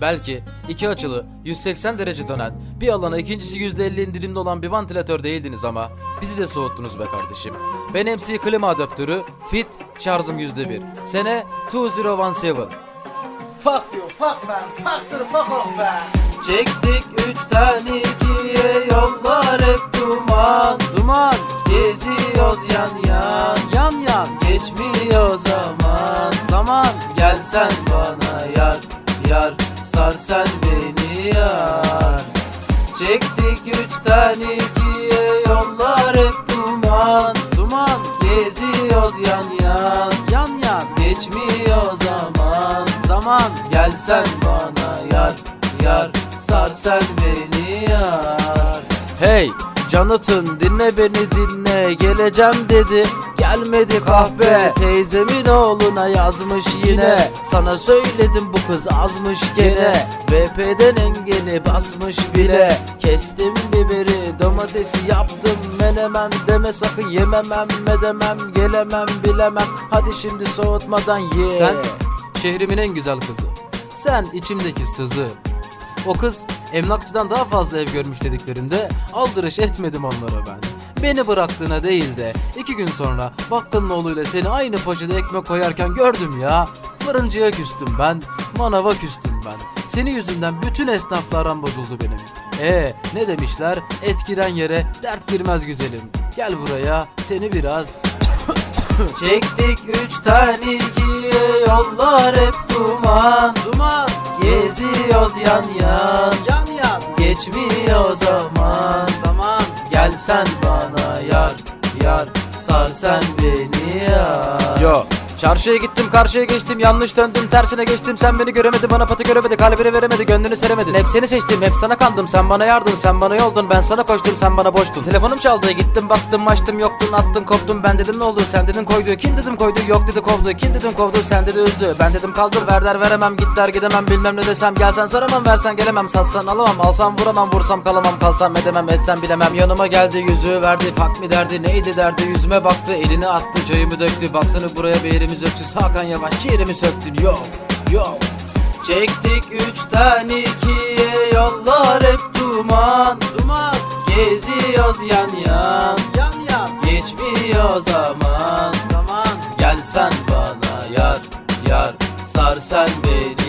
Belki iki açılı 180 derece dönen bir alana ikincisi %50 indirimli olan bir vantilatör değildiniz ama bizi de soğuttunuz be kardeşim. Ben MC klima adaptörü Fit şarjım %1. Sene 2017. Fuck you, fuck man, fuck the fuck off man. Çektik üç tane ikiye yollar hep duman Duman Geziyoruz yan yan Yan yan Geçmiyor zaman Zaman Gel sen bana yar yar Sar sen beni yar. Çektik üç tane ikiye yollar hep duman. Duman. Geziyoruz yan yan. Yan yan. Geçmiyor zaman. Zaman. Gel sen bana yar yar. Sar sen beni yar. Hey Jonathan dinle beni dinle. Geleceğim dedi. Gelmedi kahve Teyzemin oğluna yazmış yine. Sana söyledim bu kız azmış gene. VP'den engeli basmış bile. Kestim biberi domatesi yaptım. Menemen Deme sakın yememem medemem Gelemem bilemem. Hadi şimdi soğutmadan ye. Sen şehrimin en güzel kızı. Sen içimdeki sızı. O kız emlakçıdan daha fazla ev görmüş dediklerinde aldırış etmedim onlara ben. Beni bıraktığına değil de iki gün sonra bakkalın oğluyla seni aynı poşete ekmek koyarken gördüm ya. Fırıncıya küstüm ben, manava küstüm ben. Senin yüzünden bütün esnafla bozuldu benim. E ne demişler? Et giren yere dert girmez güzelim. Gel buraya seni biraz Çektik üç tane ikiye yollar hep duman Duman Geziyoruz yan Yan yan Geçmiyor zaman. Zaman. Gel sen bana yar yar. Sar sen beni yar. Yo Çarşıya gittim karşıya geçtim yanlış döndüm tersine geçtim. Sen beni göremedin bana pati göremedi kalbini veremedi gönlünü seremedin. Hep seni seçtim hep sana kandım. Sen bana yardın sen bana yoldun ben sana koştum sen bana boştun. Telefonum çaldı gittim baktım açtım yoktun attın koptum. Ben dedim ne oldu sen dedin koydu. Kim dedim koydu? Yok dedi kovdu. Kim dedim kovdu? Sen dedi üzdü. Ben dedim kaldır ver der veremem. Git der gidemem bilmem ne desem. Gelsen saramam versen gelemem. Satsan alamam alsam vuramam. Vursam kalamam kalsam edemem etsem bilemem. Yanıma geldi yüzüğü verdi fak mi derdi. Neydi derdi? Yüzüme baktı elini attı çayımı döktü. Baksana buraya bir yerimiz öptü Hakan Yavaş ciğerimi söktün. Yo yo Çektik üç tane ikiye yollar hep duman. Duman. Geziyoruz yan yan. Yan yan. Geçmiyor zaman. Zaman. Gel sen bana yar yar. Sar sen beni